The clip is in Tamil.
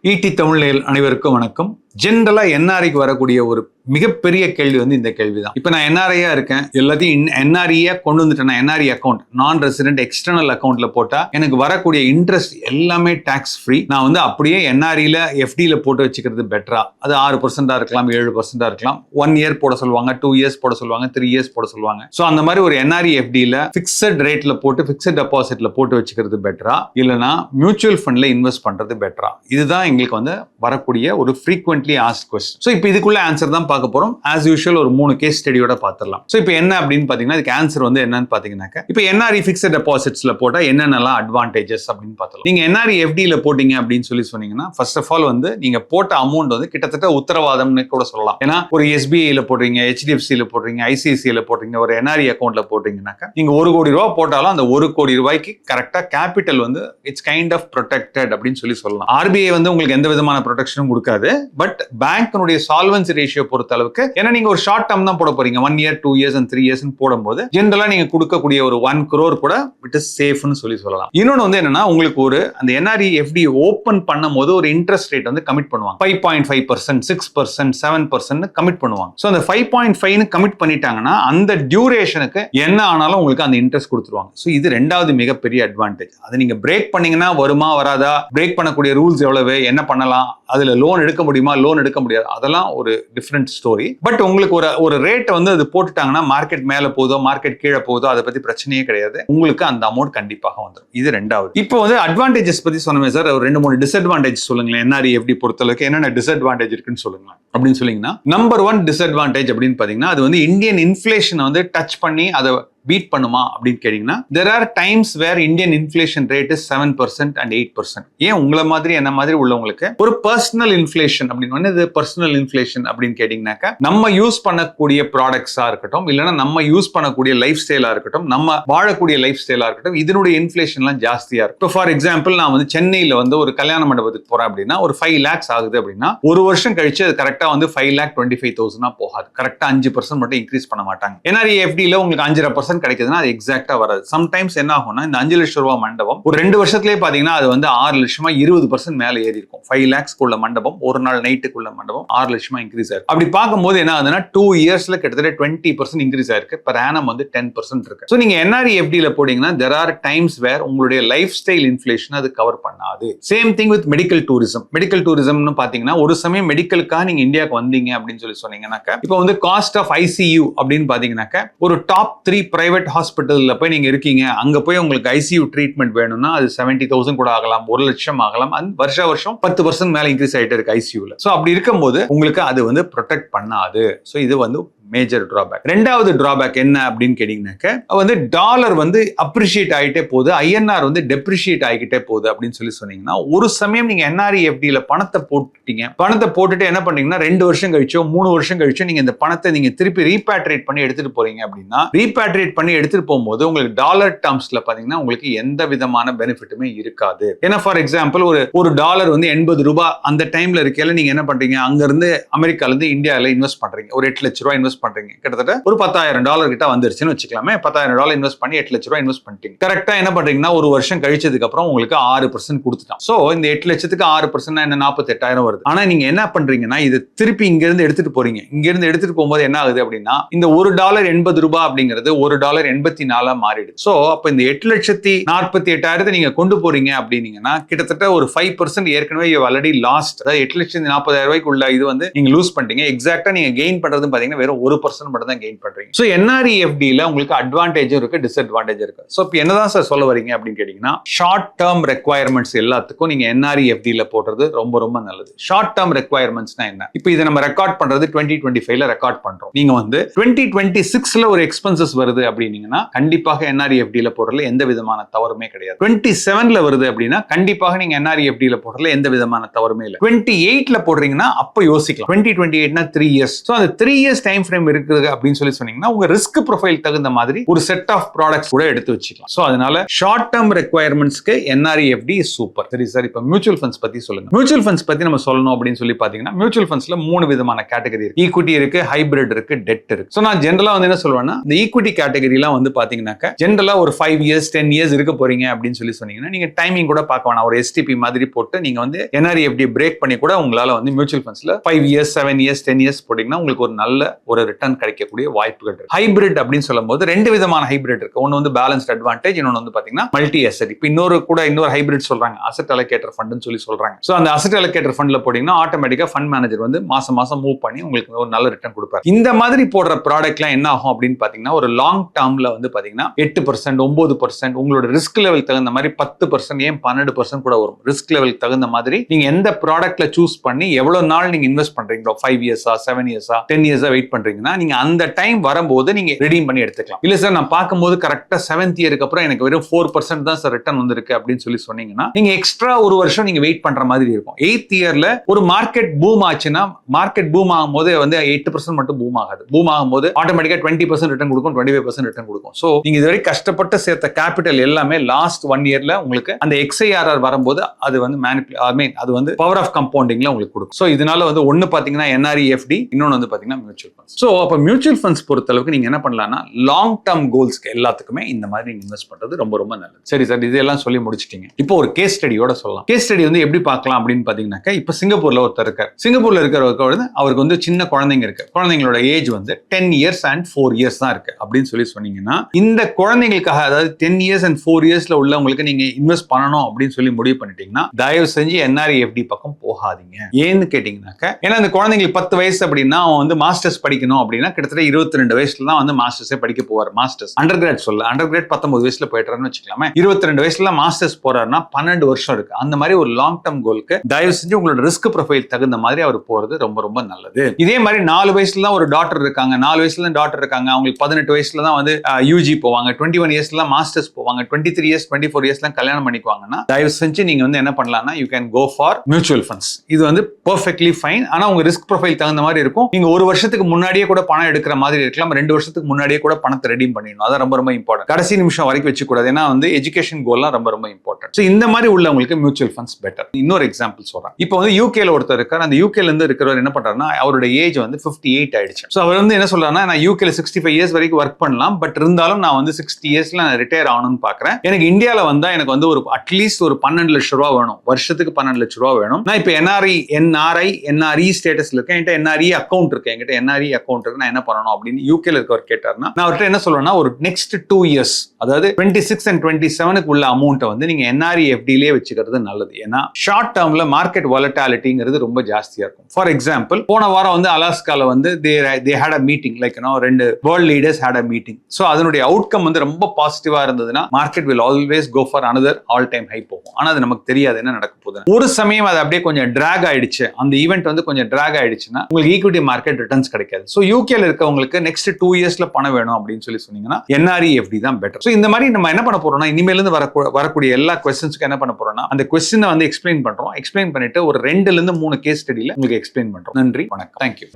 ஈட்டி தமிழ் அனைவருக்கும் வணக்கம். ஜென்ரலாக என்ஆர்ஐக்கு வரக்கூடிய ஒரு மிகப்பெரிய கேள்வி வந்து இந்த கேள்வி தான் இப்போ நான் என்ஆர்ஐயா இருக்கேன் எல்லாத்தையும் என்ஆர்ஐயா கொண்டு வந்துட்டேன். என்ஆர்ஐ அக்கௌண்ட் நான் ரெசிடென்ட் எக்ஸ்டர்னல் அக்கௌண்ட்ல போட்டால் எனக்கு வரக்கூடிய இன்ட்ரெஸ்ட் எல்லாமே டாக்ஸ் ஃப்ரீ நான் வந்து அப்படியே என்ஆர்ஐயில் எஃப்டியில் போட்டு வச்சுக்கிறது பெட்டரா அது ஆறு பர்சன்டா இருக்கலாம் ஏழு பர்சன்ட்டாக இருக்கலாம். ஒன் இயர் போட சொல்லுவாங்க டூ இயர்ஸ் போட சொல்லுவாங்க த்ரீ இயர்ஸ் போட சொல்லுவாங்க. ஸோ அந்த மாதிரி ஒரு என்ஆர்இ எஃப்டியில் ஃபிக்ஸட் ரேட்ல போட்டு ஃபிக்ஸட் டெபாசிட்ல போட்டு வச்சுக்கிறது பெட்டரா இல்லைனா மியூச்சுவல் ஃபண்ட்ல இன்வெஸ்ட் பண்ணுறது பெட்டரா இதுதான் எங்களுக்கு வந்து வரக்கூடிய ஒரு ஃப்ரீக்வெண்ட்லி ஆஸ்ட் கொஸ்டின் ஸோ இப்போ இதுக்குள்ள ஆன்சர் தான் பார்க்க போகிறோம் ஆஸ் யூஷுவல் ஒரு மூணு கேஸ் ஸ்டடியோட பார்த்துடலாம். ஸோ இப்போ என்ன அப்படின்னு பார்த்தீங்கன்னா இதுக்கு ஆன்சர் வந்து என்னன்னு பார்த்தீங்கன்னாக்க இப்போ என்ஆர்இ ஃபிக்ஸட் டெபாசிட்ஸில் போட்டால் என்னென்னலாம் அட்வான்டேஜஸ் அப்படின்னு பார்த்தலாம் நீங்கள் என்ஆர்இ எஃப்டியில் போட்டீங்க அப்படின்னு சொல்லி சொன்னீங்கன்னா ஃபர்ஸ்ட் ஆஃப் ஆல் வந்து நீங்கள் போட்ட அமௌண்ட் வந்து கிட்டத்தட்ட உத்தரவாதம்னு கூட சொல்லலாம். ஏன்னா ஒரு எஸ்பிஐல போடுறீங்க ஹெச்டிஎஃப்சியில் போடுறீங்க ஐசிஐசியில் போடுறீங்க ஒரு என்ஆர்இ அக்கௌண்ட்ல போட்டீங்கன்னாக்கா நீங்க ஒரு கோடி ரூபா போட்டாலும் அந்த ஒரு கோடி ரூபாய்க்கு கரெக்டாக கேபிட்டல் வந்து இட்ஸ் கைண்ட் ஆஃப் ப்ரொடெக்டட் அப்படின்னு சொல்லி சொல்லலாம். ஆர்பிஐ வந்து உங்களுக்கு எந்த விதமான ப்ரொடெக்ஷனும் கொடுக்காது. பட் பட் பேங்க்னுடைய சால்வன்சி ரேஷியோ பொறுத்த அளவுக்கு ஏன்னா நீங்க ஒரு ஷார்ட் டேர்ம் தான் போட போறீங்க. One year two years and three years போடும்போது ஜென்ரலா நீங்க கொடுக்கக்கூடிய ஒரு ஒன் குரோர் கூட இட் இஸ் சேஃப்னு சொல்லி சொல்லலாம். இன்னொன்று வந்து என்னன்னா உங்களுக்கு ஒரு அந்த என்ஆர்இ எஃப்டி ஓப்பன் பண்ணும் போது ஒரு இன்ட்ரெஸ்ட் ரேட் வந்து கமிட் பண்ணுவாங்க. Five point five percent six percent seven percent commit பண்ணுவாங்க. ஸோ அந்த ஃபைவ் பாயிண்ட் ஃபைவ்னு கமிட் பண்ணிட்டாங்கன்னா அந்த டியூரேஷனுக்கு என்ன ஆனாலும் உங்களுக்கு அந்த இன்ட்ரெஸ்ட் கொடுத்துருவாங்க. ஸோ இது ரெண்டாவது மிகப்பெரிய அட்வான்டேஜ் அது நீங்க பிரேக் பண்ணீங்கன்னா வருமா வராதா? பிரேக் பண்ணக்கூடிய ரூல்ஸ் எவ்வளவு? என்ன பண்ணலாம்? அதுல லோன் எடுக்க முடியுமா? லோன் எடுக்க முடியாது. அதெல்லாம் ஒரு டிஃப்ரெண்ட் ஸ்டோரி பட் உங்களுக்கு ஒரு ஒரு ரேட்டை வந்து அது போட்டுட்டாங்கன்னா மார்க்கெட் மேலே போதோ மார்க்கெட் கீழே போதோ அதை பத்தி பிரச்சனையே கிடையாது. உங்களுக்கு அந்த அமௌண்ட் கண்டிப்பாக வந்துடும் இது ரெண்டாவது. இப்போ வந்து அட்வான்டேஜஸ் பத்தி சொன்னமே சார் ஒரு ரெண்டு மூணு டிஸ்அட்வான்டேஜ் சொல்லுங்களேன். என்ஆர்இ எப்படி பொறுத்தளவுக்கு என்னென்ன டிஸ்அட்வான்டேஜ் இருக்குன்னு சொல்லுங்களேன். அப்படின்னு சொல்லிங்கன்னா நம்பர் ஒன் டிஸ்அட்வான்டேஜ் அப்படின்னு பார்த்தீங்கன்னா அது வந்து இந்தியன் இன்ஃபிளேஷனை வந்து டச் பண்ணி அதை பீட் பண்ணுமா அப்படின்னு கேட்டீங்கன்னா there are times where Indian inflation rate is seven percent and eight percent ஏன் உங்களை மாதிரி என்ன மாதிரி உள்ளவங்களுக்கு ஒரு பர்சனல் இன்ஃபிளேஷன் அப்படின்னு இது பர்சனல் இன்ஃபிளேஷன் அப்படின்னு கேட்டீங்கன்னாக்கா நம்ம யூஸ் பண்ணக்கூடிய ப்ராடக்ட்ஸா இருக்கட்டும் இல்லைன்னா நம்ம யூஸ் பண்ணக்கூடிய லைஃப் ஸ்டைலா இருக்கட்டும் நம்ம வாழக்கூடிய லைஃப் ஸ்டைலா இருக்கட்டும் இதனுடைய இன்ஃபிளேஷன்லாம் ஜாஸ்தியா இருக்கும். இப்போ ஃபார் எக்ஸாம்பிள் நான் வந்து சென்னையில் வந்து ஒரு கல்யாண மண்டபத்துக்கு போறேன் அப்படின்னா ஒரு ஃபைவ் லேக்ஸ் ஆகுது அப்படின்னா ஒரு வருஷம் கழிச்சு அது கரெக்டாக வந்து ஃபைவ் லேக் டுவெண்ட்டி ஃபைவ் தௌசண்டா போகாது. கரெக்டாக அஞ்சு பர்சன்ட் மட்டும் இன்க்ரீஸ் பண்ண மாட்டாங்க. ஏன்னா எஃப்டியில் உங்களுக்கு அஞ்சரை பர்சன்ட் கிடைக்குதுன்னா அது எக்ஸாக்டா வராது. சம்டைம்ஸ் என்ன ஆகும்னா இந்த அஞ்சு லட்சம் ரூபாய் மண்டபம் ஒரு ரெண்டு வருஷத்துலேயே பாத்தீங்கன்னா அது வந்து ஆறு லட்சமா இருபது பர்சன்ட் மேல ஏறி இருக்கும் ஃபைவ் லேக்ஸ்க்குள்ள மண்டபம் ஒரு நாள் நைட்டுக்குள்ள மண்டபம் ஆறு லட்சமா இன்க்ரீஸ் ஆயிருக்கு. அப்படி பார்க்கும்போது என்ன ஆகுதுன்னா டூ இயர்ஸ்ல கிட்டத்தட்ட டுவெண்ட்டி பர்சன்ட் இன்க்ரீஸ் ஆயிருக்கு. பர் ஆனம் வந்து டென் பர்சன்ட் இருக்கு. ஸோ நீங்க என்ஆர்இ எஃப்டியில் போட்டீங்கன்னா தெர் ஆர் டைம்ஸ் வேர் உங்களுடைய லைஃப் ஸ்டைல் இன்ஃபிளேஷன் அது கவர் பண்ணாது. Same thing with medical tourism medical டூரிசம்னு பாத்தீங்கன்னா ஒரு சமயம் மெடிக்கலுக்காக நீங்க இந்தியாவுக்கு வந்தீங்க அப்படின்னு சொல்லி சொன்னீங்கன்னாக்க இப்போ வந்து காஸ்ட் ஆஃப் ஐசியூ அப்படின்னு பாத்தீங்கன்னாக்கா ஒரு டாப் த்ரீ பிரைவேட் ஹாஸ்பிட்டல்ல போய் நீங்க இருக்கீங்க அங்க போய் உங்களுக்கு ஐசியூ ட்ரீட்மெண்ட் வேணும்னா அது செவன்ட்டி தௌசண்ட் கூட ஆகலாம் ஒரு லட்சம் ஆகலாம். அந்த வருஷ வருஷம் பத்து பர்சன்ட் மேல இன்க்ரீஸ் ஆகிட்டு இருக்கு ஐசியூவில் ஸோ அப்படி இருக்கும்போது உங்களுக்கு அது வந்து ப்ரொடெக்ட் பண்ணாது. ஸோ இது வந்து மேஜர் டிராபேக் ரெண்டாவது டிராபேக் என்ன அப்படின்னு கேட்டீங்கன்னாக்க வந்து டாலர் வந்து அப்ரிஷியேட் ஆகிட்டே போகுது ஐஎன்ஆர் வந்து டெப்ரிஷியேட் ஆகிக்கிட்டே போகுது அப்படின்னு சொல்லி சொன்னீங்கன்னா ஒரு சமயம் நீங்க என்ஆர்இ எஃப்டியில் பணத்தை போட்டுட்டீங்க. பணத்தை போட்டுட்டு என்ன பண்ணீங்கன்னா ரெண்டு வருஷம் கழிச்சோ மூணு வருஷம் கழிச்சோ நீங்க இந்த பணத்தை நீங்க திருப்பி ரீபேட்ரேட் பண்ணி எடுத்துட்டு போறீங்க அப்படின்னா ரீபேட்ரேட் பண்ணி எடுத்துட்டு போகும்போது உங்களுக்கு டாலர் டேர்ம்ஸ்ல பாத்தீங்கன்னா உங்களுக்கு எந்த விதமான பெனிஃபிட்டுமே இருக்காது. ஏன்னா ஃபார் எக்ஸாம்பிள் ஒரு ஒரு டாலர் வந்து எண்பது ரூபாய் அந்த டைம்ல இருக்கையில நீங்க என்ன பண்றீங்க? அங்க இருந்து அமெரிக்கால இருந்து இந்தியாவில் இன்வெஸ்ட் பண்றீங்க. ஒரு எட்டு லட்ச ரூபாய் இன்வெஸ்ட் பண்றீங்க. கிட்டத்தட்ட ஒரு பத்தாயிரம் டாலர் கிட்ட வந்துருச்சுன்னு வச்சுக்கலாமே. பத்தாயிரம் டாலர் இன்வெஸ்ட் பண்ணி எட்டு லட்ச ரூபாய் இன்வெஸ்ட் பண்ணிட்டீங்க. கரெக்டா என்ன பண்றீங்கன்னா ஒரு வருஷம் கழிச்சதுக்கு அப்புறம் உங்களுக்கு ஆறு பர்சன்ட் கொடுத்துட்டான். சோ இந்த எட்டு லட்சத்துக்கு ஆறு பர்சன்ட் என்ன? நாற்பத்தி எட்டாயிரம் வருது. ஆனா நீங்க என்ன பண்றீங்கன்னா இது திருப்பி இங்க இருந்து எடுத்துட்டு போறீங்க. இங்க இருந்து எடுத்துட்டு போகும்போது என்ன ஆகுது அப்படின்னா இந்த ஒரு டாலர் எண்பது ரூபாய் அப்படிங்கிறது ஒரு டாலர் எண்பத்தி நாலா மாறிடுது. சோ அப்ப இந்த எட்டு லட்சத்தி நாற்பத்தி எட்டாயிரத்தை நீங்க கொண்டு போறீங்க அப்படின்னீங்கன்னா கிட்டத்தட்ட ஒரு ஃபைவ் பர்சன்ட் ஏற்கனவே ஆல்ரெடி லாஸ்ட் அதாவது எட்டு லட்சத்தி நாற்பதாயிரம் ரூபாய்க்கு உள்ள இது வந்து நீங்க லூஸ் பண்ணிட்டீங்க. எக்ஸாக்டா நீங்க கெயின் பண்றது பாத்தீங்கன்னா வெறும் ஒரு பர்சன்ட் மட்டும் தான் கெயின் பண்றீங்க. ஸோ என்ஆர்இஎஃப்டியில் உங்களுக்கு அட்வான்டேஜும் இருக்கு டிஸ்அட்வான்டேஜ் இருக்கு. ஸோ இப்போ என்னதான் சார் சொல்ல வரீங்க அப்படின்னு கேட்டீங்கன்னா ஷார்ட் டேர்ம் ரெக்குவயர்மெண்ட்ஸ் எல்லாத்துக்கும் நீங்க என்ஆர்இஎஃப்டியில் போடுறது ரொம்ப ரொம்ப நல்லது. ஷார்ட் டேர்ம் ரெக்குவயர்மெண்ட்ஸ்னா என்ன? இப்போ இதை நம்ம ரெக்கார்ட் பண்றது டுவெண்ட்டி டுவெண்ட்டி ஃபைவ்ல ரெக்கார்ட் பண்றோம். நீங்க வந்து டுவெண்ட்டி டுவெண்ட்டி சிக்ஸ்ல ஒரு எக்ஸ்பென்சஸ் வருது அப்படின்னீங்கன்னா கண்டிப்பாக என்ஆர்இஎஃப்டியில் போடுறதுல எந்த விதமான தவறுமே கிடையாது. டுவெண்ட்டி செவன்ல வருது அப்படின்னா கண்டிப்பாக நீங்க என்ஆர்இஎஃப்டியில் போடுறதுல எந்த விதமான தவறுமே இல்லை. டுவெண்ட்டி எயிட்ல போடுறீங்கன்னா அப்போ யோசிக்கலாம். டுவெண்ட்டி டுவெண்ட்டி எயிட்னா த்ரீ இயர்ஸ் ஸோ அந்த த்ரீ இயர்ஸ் டைம் ஃப்ரேம் இருக்குது அப்படின்னு சொல்லி சொன்னீங்கன்னா உங்க ரிஸ்க் ப்ரொஃபைல் தகுந்த மாதிரி ஒரு செட் ஆஃப் ப்ராடக்ட்ஸ் கூட எடுத்து வச்சுக்கலாம். ஸோ அதனால ஷார்ட் டேர்ம் ரெக்குவயர்மெண்ட்ஸ்க்கு என்ஆர்இஎஃப்டி சூப்பர் சரி சார் இப்போ மியூச்சுவல் ஃபண்ட்ஸ் பத்தி சொல்லுங்க. மியூச்சுவல் ஃபண்ட்ஸ் பத்தி நம்ம சொல்லணும் அப்படின்னு சொல்லி பாத்தீங்கன்னா மியூச்சுவல் ஃபண்ட்ஸ்ல மூணு விதமான கேட்டகரி இருக்கு. ஈக்விட்டி இருக்கு ஹைபிரிட் இருக்கு டெட் இருக்கு. ஸோ நான் ஜென்ரலா வந்து என்ன சொல்லுவேன்னா இந்த ஈக்விட்டி கேட்டகரிலாம் வந்து பாத்தீங்கன்னாக்க ஜென்ரலா ஒரு ஃபைவ் இயர்ஸ் டென் இயர்ஸ் இருக்க போறீங்க அப்படின்னு சொல்லி சொன்னீங்கன்னா நீங்க டைமிங் கூட பார்க்க வேணாம். ஒரு எஸ்டிபி மாதிரி போட்டு நீங்க வந்து என்ஆர்இஎஃப்டி பிரேக் பண்ணி கூட உங்களால வந்து mutual ஃபண்ட்ஸ்ல five years seven years ten years போட்டீங்கன்னா உங்களுக்கு ஒரு நல்ல ஒரு ரிட்டர்ன் கிடைக்கக்கூடிய வாய்ப்புகள் இருக்கு. ஹைபிரிட் அப்படின்னு சொல்லும்போது ரெண்டு விதமான ஹைபிரிட் இருக்கு. ஒன்னு வந்து பேலன்ஸ்ட் அட்வான்டேஜ் இன்னொன்று வந்து பாத்தீங்கன்னா மல்டி அசட் இப்போ இன்னொரு கூட இன்னொரு ஹைபிரிட் சொல்றாங்க. அசட் அலோகேட்டர் ஃபண்ட்னு சொல்லி சொல்றாங்க. ஸோ அந்த அசெட் அலோகேட்டர் ஃபண்ட்ல போட்டீங்கன்னா ஆட்டோமேட்டிக்காக ஃபண்ட் மேனேஜர் வந்து மாசம் மாசம் மூவ் பண்ணி உங்களுக்கு ஒரு நல்ல ரிட்டர்ன் கொடுப்பாரு. இந்த மாதிரி போடுற ப்ராடக்ட்லாம் என்ன ஆகும் அப்படின்னு பார்த்தீங்கன்னா ஒரு லாங் டேர்ம்ல வந்து பார்த்தீங்கன்னா எட்டு பர்சன்ட் ஒன்பது பர்சன்ட் உங்களோட ரிஸ்க் லெவல் தகுந்த மாதிரி பத்து பர்சன்ட் ஏன் பன்னெண்டு பர்சன்ட் கூட வரும். ரிஸ்க் லெவல் தகுந்த மாதிரி நீங்க எந்த ப்ராடக்ட்ல சூஸ் பண்ணி எவ்வளவு நாள் நீங்க இன்வெஸ்ட் பண்றீங்களோ ஃபைவ் இயர்ஸா செவன் இயர்ஸா டென் இயர்ஸா வெயிட் பண்றீங்கன்னா நீங்க அந்த டைம் வரும்போது நீங்க ரிடீம் பண்ணி எடுத்துக்கலாம். இல்ல சார் நான் பார்க்கும்போது கரெக்டா செவன்த் இயருக்கு அப்புறம் எனக்கு வெறும் ஃபோர் பர்சன்ட் தான் சார் ரிட்டர்ன் வந்திருக்கு அப்படின்னு சொல்லி சொன்னீங்கன்னா நீங்க எக்ஸ்ட்ரா ஒரு வருஷம் நீங்க வெயிட் பண்ற மாதிரி இருக்கும். எயித் இயர்ல ஒரு மார்க்கெட் பூம் ஆச்சுன்னா மார்க்கெட் பூம் ஆகும்போது வந்து எயிட் பர்சன்ட் மட்டும் பூம் ஆகாது. பூம் ஆகும்போது ஆட்டோமேட்டிக்கா டுவெண்ட்டி பர்சன்ட் ரிட்டர்ன் கொடுக்கும் டுவெண்ட்டி ஃபைவ் பர்சன்ட் ரிட்டர்ன் கொடுக்கும். ஸோ நீங்க இதுவரை கஷ்டப்பட்டு சேர்த்த கேபிட்டல் எல்லாமே லாஸ்ட் ஒன் இயர்ல உங்களுக்கு அந்த எக்ஸ்ஐஆர்ஆர் வரும்போது அது வந்து மேனிபுலே ஐ மீன் அது வந்து பவர் ஆஃப் கம்பவுண்டிங்ல உங்களுக்கு கொடுக்கும். ஸோ இதனால வந்து ஒன்னு பாத்தீங்கன்னா என்ஆர்இஎஃப்டி இன்னொன்னு வந்து பாத்தீங்கன்னா மியூச்சுவல் ஃபண்ட்ஸ் ஸோ அப்போ மியூச்சுவல் ஃபண்ட்ஸ் பொறுத்தளவுக்கு நீங்க என்ன பண்ணலாம்னா லாங் டேர்ம் கோல்ஸ்க்கு எல்லாத்துக்குமே இந்த மாதிரி நீங்கள் இன்வெஸ்ட் பண்றது ரொம்ப ரொம்ப நல்லது. சரி சார் இதெல்லாம் சொல்லி முடிச்சிட்டீங்க. இப்போ ஒரு கேஸ் ஸ்டடியோட சொல்லலாம். கேஸ் ஸ்டடி வந்து எப்படி பார்க்கலாம் அப்படின்னு பாத்தீங்கன்னாக்கா இப்போ சிங்கப்பூர்ல ஒருத்தர் இருக்கார். சிங்கப்பூர்ல இருக்கிறவருக்கு வந்து அவருக்கு வந்து சின்ன குழந்தைங்க இருக்கு. குழந்தைங்களோட ஏஜ் வந்து ten years and four years தான் இருக்கு அப்படின்னு சொல்லி சொன்னீங்கன்னா இந்த குழந்தைங்களுக்காக அதாவது டென் இயர்ஸ் அண்ட் ஃபோர் இயர்ஸ்ல உள்ளவங்களுக்கு நீங்க இன்வெஸ்ட் பண்ணணும் அப்படின்னு சொல்லி முடிவு பண்ணிட்டீங்கன்னா தயவு செஞ்சு என்ஆர்இஎஃப்டி பக்கம் போகாதீங்க. ஏன்னு கேட்டிங்கனாக்கா ஏன்னா அந்த குழந்தைங்களுக்கு பத்து வயசு அப்படின்னா அவன் வந்து மாஸ்டர்ஸ் படிக்கணும். அப்படின்னா கிட்டத்தட்ட இருபத்தி ரெண்டு வயசுல தான் வந்து மாஸ்டர்ஸே படிக்க போவார் மாஸ்டர்ஸ் அண்டர் கிரேட் சொல்ல அண்டர் கிரேட் பத்தொன்பது வயசுல போயிட்டாருன்னு வச்சுக்கலாமே. இருபத்தி ரெண்டு வயசுல மாஸ்டர்ஸ் போறாருன்னா பன்னெண்டு வருஷம் இருக்கு. அந்த மாதிரி ஒரு லாங் டேர்ம் கோலுக்கு தயவு செஞ்சு உங்களோட ரிஸ்க் ப்ரொஃபைல் தகுந்த மாதிரி அவர் போறது ரொம்ப ரொம்ப நல்லது. இதே மாதிரி நாலு வயசுல தான் ஒரு டாக்டர் இருக்காங்க. நாலு வயசுல தான் டாக்டர் இருக்காங்க. அவங்களுக்கு பதினெட்டு வயசுல தான் வந்து யூஜி போவாங்க. டுவெண்ட்டி ஒன் இயர்ஸ்ல மாஸ்டர்ஸ் போவாங்க. Twenty three years twenty four இயர்ஸ்லாம் கல்யாணம் பண்ணிக்குவாங்கன்னா தயவு செஞ்சு நீங்க வந்து என்ன பண்ணலாம்னா you can go for mutual funds இது வந்து பர்ஃபெக்ட்லி ஃபைன் ஆனா உங்க ரிஸ்க் ப்ரொஃபைல் தகுந்த மாதிரி இருக்கும். நீங்க ஒரு வருஷத்துக்கு முன்னாடியே கூட பணம் எடுக்கிற மாதிரி இருக்கலாம் ரெண்டு வருஷத்துக்கு முன்னாடியே கூட பணத்தை ரெடீம் பண்ணிடணும். அதான் ரொம்ப ரொம்ப இம்பார்ட்டன்ட் கடைசி நிமிஷம் வரைக்கும் வச்சுக்கூடாது. ஏன்னா வந்து எஜுகேஷன் கோல்லாம் ரொம்ப ரொம்ப இம்பார்ட்டன்ட் ஸோ இந்த மாதிரி உள்ளவங்களுக்கு மியூச்சுவல் ஃபண்ட்ஸ் பெட்டர் இன்னொரு எக்ஸாம்பிள் சொல்றேன். இப்போ வந்து யூகேல ஒருத்தர் இருக்கார். அந்த யூகேல இருந்து இருக்கிறவர் என்ன பண்றாருன்னா அவரோட ஏஜ் வந்து ஃபிஃப்டி எயிட் ஆயிடுச்சு. ஸோ அவர் வந்து என்ன சொல்றாருன்னா நான் யூகேல சிக்ஸ்டி ஃபைவ் இயர்ஸ் வரைக்கும் ஒர்க் பண்ணலாம். பட் இருந்தாலும் நான் வந்து சிக்ஸ்டி இயர்ஸ்ல நான் ரிட்டையர் ஆகணும்னு பாக்குறேன். எனக்கு இந்தியாவில் வந்தா எனக்கு வந்து ஒரு அட்லீஸ்ட் ஒரு பன்னெண்டு லட்சம் ரூபா வேணும். வருஷத்துக்கு பன்னெண்டு லட்சம் ரூபா வேணும். நான் இப்போ என்ஆர்ஐ என்ஆர்ஐ என்ஆர்இ ஸ்டேட்டஸ்ல இருக்கேன். என்கிட்ட என்ஆர்இ அக்கௌண்ட் இருக்கு. என்கிட்ட என்ஆர்இ அக்கௌண்ட் இருக்கு நான் என்ன பண்ணணும் அப்படின்னு யூகேல இருக்கவர் கேட்டார்னா நான் அவர்கிட்ட என்ன சொல்லுவேன்னா ஒரு நெக்ஸ்ட் டூ இயர்ஸ் அதாவது டுவெண்ட்டி சிக்ஸ் அண்ட் டுவெண்ட்டி செவனுக்கு உள்ள அமௌண்ட்டை வந்து நீங்க என்ஆர்இ எஃப்டிலே வச்சுக்கிறது நல்லது. ஏன்னா ஷார்ட் டேர்ம்ல மார்க்கெட் வாலட்டாலிட்டிங்கிறது ரொம்ப ஜாஸ்தியா இருக்கும். ஃபார் எக்ஸாம்பிள் போன வாரம் வந்து அலாஸ்கால வந்து they they had a meeting like no ரெண்டு world leaders had a meeting so அதனுடைய அவுட்கம் வந்து ரொம்ப பாசிட்டிவா இருந்ததுன்னா market will always go for another all time high போகும். ஆனா அது நமக்கு தெரியாது என்ன நடக்க போகுது ஒரு சமயம் அது அப்படியே கொஞ்சம் டிராக் ஆயிடுச்சு. அந்த ஈவெண்ட் வந்து கொஞ்சம் டிராக் ஆயிடுச்சுன்னா உங்களுக்கு ஈக்விட்டி மார்க்கெட் ரிட்டர்ன்ஸ் கிடைக்காது. ஸோ ஸோ யூகேல இருக்கவங்களுக்கு நெக்ஸ்ட் டூ இயர்ஸ்ல பணம் வேணும் அப்படின்னு சொல்லி சொன்னீங்கன்னா என்ஆர்இ எஃப்டி தான் பெட்டர் ஸோ இந்த மாதிரி நம்ம என்ன பண்ண போறோம்னா இனிமேல இருந்து வர வரக்கூடிய எல்லா கொஸ்டின்ஸ்க்கு என்ன பண்ண போறோம்னா அந்த கொஸ்டினை வந்து எக்ஸ்பிளைன் பண்றோம். எக்ஸ்பிளைன் பண்ணிட்டு ஒரு ரெண்டுல இருந்து மூணு கேஸ் ஸ்டடியில உங்களுக்கு எக்ஸ்பிளைன் பண்றோம். நன்றி வணக்கம். தேங்க்யூ